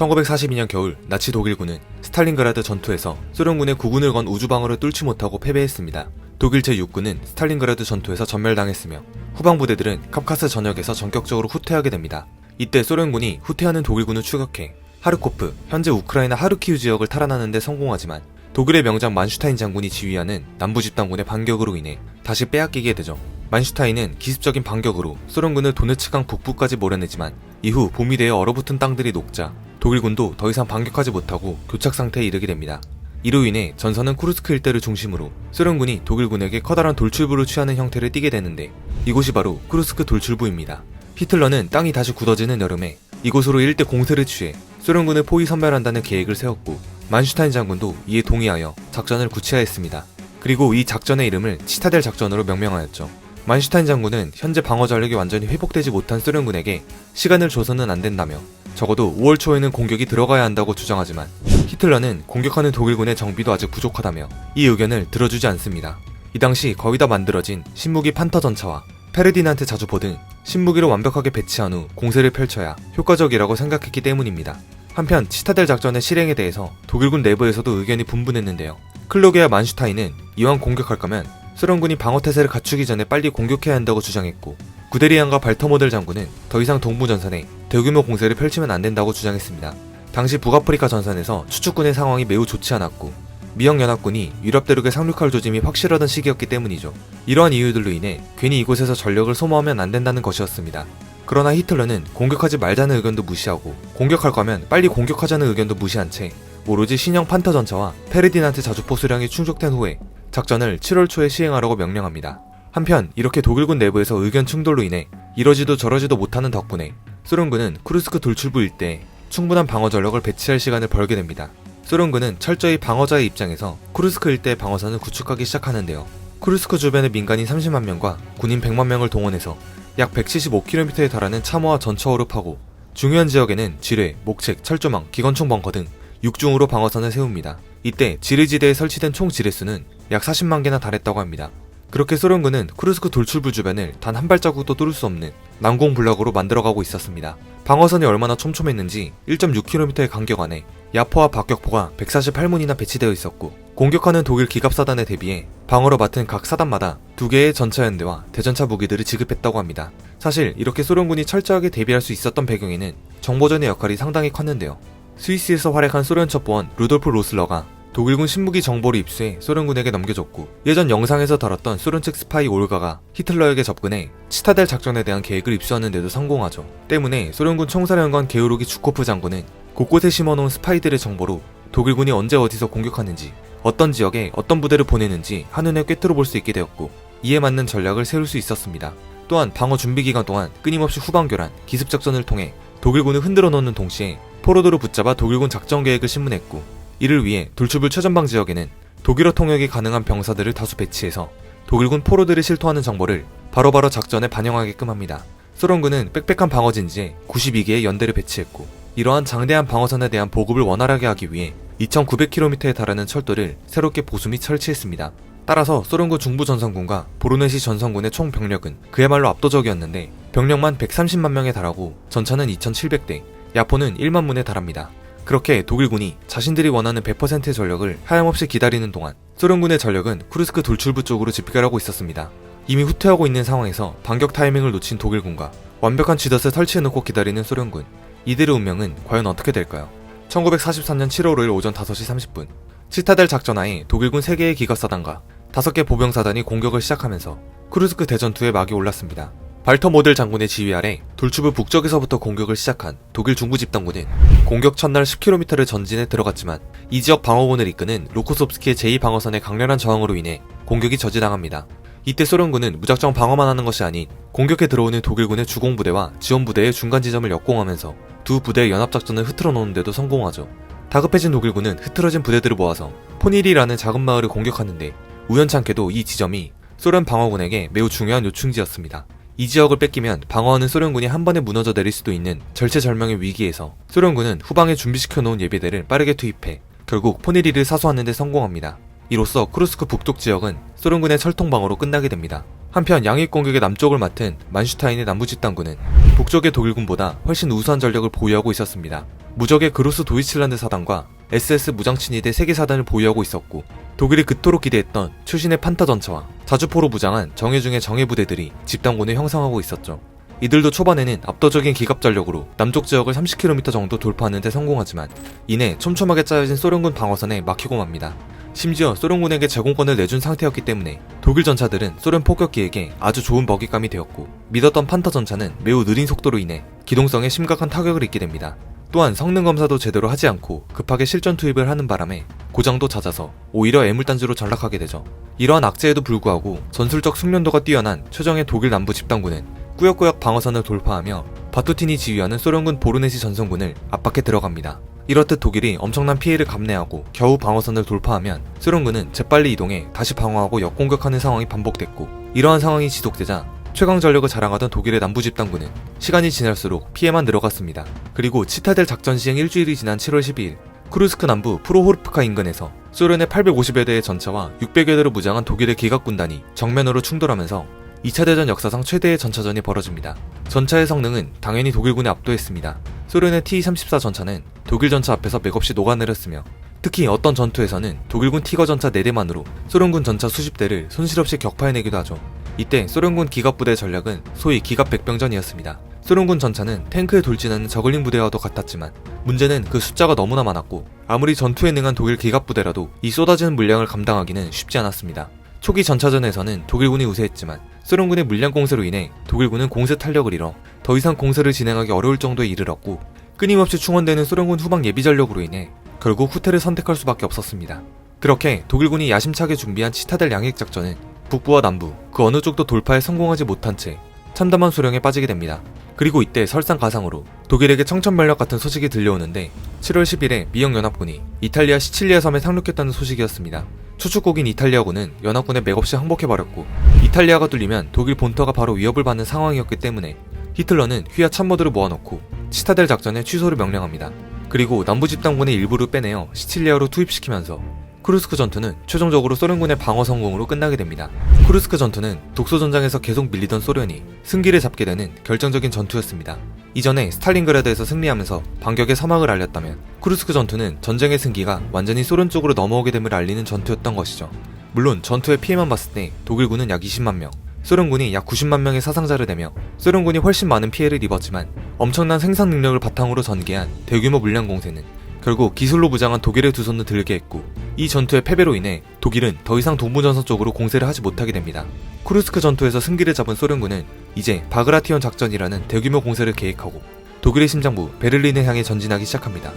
1942년 겨울 나치 독일군은 스탈린그라드 전투에서 소련군의 구군을 건 우주방어를 뚫지 못하고 패배했습니다. 독일 제6군은 스탈린그라드 전투에서 전멸당했으며 후방 부대들은 카프카스 전역에서 전격적으로 후퇴하게 됩니다. 이때 소련군이 후퇴하는 독일군을 추격해 하르코프, 현재 우크라이나 하르키우 지역을 탈환하는 데 성공하지만 독일의 명장 만슈타인 장군이 지휘하는 남부 집단군의 반격으로 인해 다시 빼앗기게 되죠. 만슈타인은 기습적인 반격으로 소련군을 도네츠강 북부까지 몰아내지만 이후 봄이 되어 얼어붙은 땅들이 녹자 독일군도 더 이상 반격하지 못하고 교착 상태에 이르게 됩니다. 이로 인해 전선은 쿠르스크 일대를 중심으로 소련군이 독일군에게 커다란 돌출부를 취하는 형태를 띠게 되는데 이곳이 바로 쿠르스크 돌출부입니다. 히틀러는 땅이 다시 굳어지는 여름에 이곳으로 일대 공세를 취해 소련군을 포위 선멸한다는 계획을 세웠고 만슈타인 장군도 이에 동의하여 작전을 구체화했습니다. 그리고 이 작전의 이름을 치타델 작전으로 명명하였죠. 만슈타인 장군은 현재 방어 전력이 완전히 회복되지 못한 소련군에게 시간을 줘서는 안 된다며 적어도 5월 초에는 공격이 들어가야 한다고 주장하지만 히틀러는 공격하는 독일군의 정비도 아직 부족하다며 이 의견을 들어주지 않습니다. 이 당시 거의 다 만들어진 신무기 판터 전차와 페르디난트 자주포 등 신무기를 완벽하게 배치한 후 공세를 펼쳐야 효과적이라고 생각했기 때문입니다. 한편 치타델 작전의 실행에 대해서 독일군 내부에서도 의견이 분분했는데요. 클로게와 만슈타인은 이왕 공격할 거면 소련군이 방어 태세를 갖추기 전에 빨리 공격해야 한다고 주장했고 구데리안과 발터모델 장군은 더 이상 동부 전선에 대규모 공세를 펼치면 안 된다고 주장했습니다. 당시 북아프리카 전선에서 추축군의 상황이 매우 좋지 않았고 미영연합군이 유럽 대륙에 상륙할 조짐이 확실하던 시기였기 때문이죠. 이러한 이유들로 인해 괜히 이곳에서 전력을 소모하면 안 된다는 것이었습니다. 그러나 히틀러는 공격하지 말자는 의견도 무시하고 공격할 거면 빨리 공격하자는 의견도 무시한 채 오로지 신형 판터 전차와 페르디난트 자주포 수량이 충족된 후에 작전을 7월 초에 시행하라고 명령합니다. 한편 이렇게 독일군 내부에서 의견 충돌로 인해 이러지도 저러지도 못하는 덕분에 소련군은 쿠르스크 돌출부 일대에 충분한 방어 전력을 배치할 시간을 벌게 됩니다. 소련군은 철저히 방어자의 입장에서 쿠르스크 일대 방어선을 구축하기 시작하는데요. 쿠르스크 주변의 민간인 30만 명과 군인 100만 명을 동원해서 약 175km에 달하는 참호와 전차호를 파고 중요한 지역에는 지뢰, 목책, 철조망, 기관총 벙커 등 6중으로 방어선을 세웁니다. 이때 지뢰지대에 설치된 총 지뢰수는 약 40만 개나 달했다고 합니다. 그렇게 소련군은 쿠르스크 돌출부 주변을 단 한 발자국도 뚫을 수 없는 난공불락으로 만들어가고 있었습니다. 방어선이 얼마나 촘촘했는지 1.6km의 간격 안에 야포와 박격포가 148문이나 배치되어 있었고 공격하는 독일 기갑사단에 대비해 방어로 맡은 각 사단마다 두 개의 전차연대와 대전차 무기들을 지급했다고 합니다. 사실 이렇게 소련군이 철저하게 대비할 수 있었던 배경에는 정보전의 역할이 상당히 컸는데요. 스위스에서 활약한 소련 첩보원 루돌프 로슬러가 독일군 신무기 정보를 입수해 소련군에게 넘겨줬고 예전 영상에서 다뤘던 소련 측 스파이 올가가 히틀러에게 접근해 치타델 작전에 대한 계획을 입수하는 데도 성공하죠. 때문에 소련군 총사령관 게오르기 주코프 장군은 곳곳에 심어놓은 스파이들의 정보로 독일군이 언제 어디서 공격하는지 어떤 지역에 어떤 부대를 보내는지 한눈에 꿰뚫어 볼 수 있게 되었고 이에 맞는 전략을 세울 수 있었습니다. 또한 방어 준비 기간 동안 끊임없이 후방 교란, 기습 작전을 통해 독일군을 흔들어 놓는 동시에 포로드로 붙잡아 독일군 작전 계획을 신문했고 이를 위해 돌출불 최전방 지역에는 독일어 통역이 가능한 병사들을 다수 배치해서 독일군 포로들이 실토하는 정보를 바로바로 작전에 반영하게끔 합니다. 소련군은 빽빽한 방어진지에 92개의 연대를 배치했고 이러한 장대한 방어선에 대한 보급을 원활하게 하기 위해 2,900km에 달하는 철도를 새롭게 보수 및 설치했습니다. 따라서 소련군 중부 전선군과 보르네시 전선군의 총 병력은 그야말로 압도적이었는데 병력만 130만 명에 달하고 전차는 2,700대, 야포는 1만 문에 달합니다. 그렇게 독일군이 자신들이 원하는 100%의 전력을 하염없이 기다리는 동안 소련군의 전력은 쿠르스크 돌출부 쪽으로 집결하고 있었습니다. 이미 후퇴하고 있는 상황에서 반격 타이밍을 놓친 독일군과 완벽한 쥐덫을 설치해놓고 기다리는 소련군. 이들의 운명은 과연 어떻게 될까요? 1943년 7월 5일 오전 5시 30분 치타델 작전하에 독일군 3개의 기갑사단과 5개 보병사단이 공격을 시작하면서 쿠르스크 대전투에 막이 올랐습니다. 발터 모델 장군의 지휘 아래 돌출부 북쪽에서부터 공격을 시작한 독일 중부 집단군은 공격 첫날 10km를 전진해 들어갔지만 이 지역 방어군을 이끄는 로코소프스키의 제2방어선의 강렬한 저항으로 인해 공격이 저지당합니다. 이때 소련군은 무작정 방어만 하는 것이 아닌 공격에 들어오는 독일군의 주공부대와 지원부대의 중간 지점을 역공하면서 두 부대의 연합작전을 흐트러 놓는데도 성공하죠. 다급해진 독일군은 흐트러진 부대들을 모아서 포닐이라는 작은 마을을 공격하는데 우연찮게도 이 지점이 소련 방어군에게 매우 중요한 요충지였습니다. 이 지역을 뺏기면 방어하는 소련군이 한 번에 무너져 내릴 수도 있는 절체절명의 위기에서 소련군은 후방에 준비시켜 놓은 예비대를 빠르게 투입해 결국 포네리를 사수하는 데 성공합니다. 이로써 크루스크 북쪽 지역은 소련군의 철통방어로 끝나게 됩니다. 한편 양익 공격의 남쪽을 맡은 만슈타인의 남부 집단군은 북쪽의 독일군보다 훨씬 우수한 전력을 보유하고 있었습니다. 무적의 그로스 도이칠란드 사단과 SS 무장친위대 세계 사단을 보유하고 있었고 독일이 그토록 기대했던 추신의 판타 전차와 자주포로 무장한 정예중의 정예 부대들이 집단군을 형성하고 있었죠. 이들도 초반에는 압도적인 기갑 전력으로 남쪽 지역을 30km 정도 돌파하는 데 성공하지만 이내 촘촘하게 짜여진 소련군 방어선에 막히고 맙니다. 심지어 소련군에게 제공권을 내준 상태였기 때문에 독일 전차들은 소련 폭격기에게 아주 좋은 먹잇감이 되었고 믿었던 판타 전차는 매우 느린 속도로 인해 기동성에 심각한 타격을 입게 됩니다. 또한 성능 검사도 제대로 하지 않고 급하게 실전 투입을 하는 바람에 고장도 잦아서 오히려 애물단지로 전락하게 되죠. 이러한 악재에도 불구하고 전술적 숙련도가 뛰어난 최정의 독일 남부 집단군은 꾸역꾸역 방어선을 돌파하며 바투틴이 지휘하는 소련군 보르네시 전선군을 압박해 들어갑니다. 이렇듯 독일이 엄청난 피해를 감내하고 겨우 방어선을 돌파하면 소련군은 재빨리 이동해 다시 방어하고 역공격하는 상황이 반복됐고 이러한 상황이 지속되자 최강 전력을 자랑하던 독일의 남부 집단군은 시간이 지날수록 피해만 늘어갔습니다. 그리고 치타델 작전 시행 일주일이 지난 7월 12일 크루스크 남부 프로호르프카 인근에서 소련의 850여 대의 전차와 600여 대로 무장한 독일의 기갑군단이 정면으로 충돌하면서 2차 대전 역사상 최대의 전차전이 벌어집니다. 전차의 성능은 당연히 독일군에 압도했습니다. 소련의 T-34 전차는 독일 전차 앞에서 맥없이 녹아내렸으며 특히 어떤 전투에서는 독일군 티거 전차 4대만으로 소련군 전차 수십 대를 손실없이 격파해내기도 하죠. 이때 소련군 기갑부대 전략은 소위 기갑 백병전이었습니다. 소련군 전차는 탱크에 돌진하는 저글링 부대와도 같았지만 문제는 그 숫자가 너무나 많았고 아무리 전투에 능한 독일 기갑부대라도 이 쏟아지는 물량을 감당하기는 쉽지 않았습니다. 초기 전차전에서는 독일군이 우세했지만 소련군의 물량 공세로 인해 독일군은 공세 탄력을 잃어 더 이상 공세를 진행하기 어려울 정도에 이르렀고 끊임없이 충원되는 소련군 후방 예비 전력으로 인해 결국 후퇴를 선택할 수밖에 없었습니다. 그렇게 독일군이 야심차게 준비한 치타델 양익 작전은 북부와 남부 그 어느 쪽도 돌파에 성공하지 못한 채 참담한 소령에 빠지게 됩니다. 그리고 이때 설상가상으로 독일에게 청천면력 같은 소식이 들려오는데 7월 10일에 미영 연합군이 이탈리아 시칠리아 섬에 상륙했다는 소식이었습니다. 추축국인 이탈리아군은 연합군에 맥없이 항복해버렸고 이탈리아가 뚫리면 독일 본토가 바로 위협을 받는 상황이었기 때문에 히틀러는 휘하 참모들을 모아놓고 치타델 작전의 취소를 명령합니다. 그리고 남부 집단군의 일부를 빼내어 시칠리아로 투입시키면서 크루스크 전투는 최종적으로 소련군의 방어 성공으로 끝나게 됩니다. 크루스크 전투는 독소 전장에서 계속 밀리던 소련이 승기를 잡게 되는 결정적인 전투였습니다. 이전에 스탈린그라드에서 승리하면서 반격의 사막을 알렸다면 크루스크 전투는 전쟁의 승기가 완전히 소련 쪽으로 넘어오게 됨을 알리는 전투였던 것이죠. 물론 전투의 피해만 봤을 때 독일군은 약 20만 명, 소련군이 약 90만 명의 사상자를 내며 소련군이 훨씬 많은 피해를 입었지만 엄청난 생산 능력을 바탕으로 전개한 대규모 물량 공세는 결국 기술로 무장한 독일의 두 손을 들게 했고 이 전투의 패배로 인해 독일은 더 이상 동부전선 쪽으로 공세를 하지 못하게 됩니다. 쿠르스크 전투에서 승기를 잡은 소련군은 이제 바그라티온 작전이라는 대규모 공세를 계획하고 독일의 심장부 베를린을 향해 전진하기 시작합니다.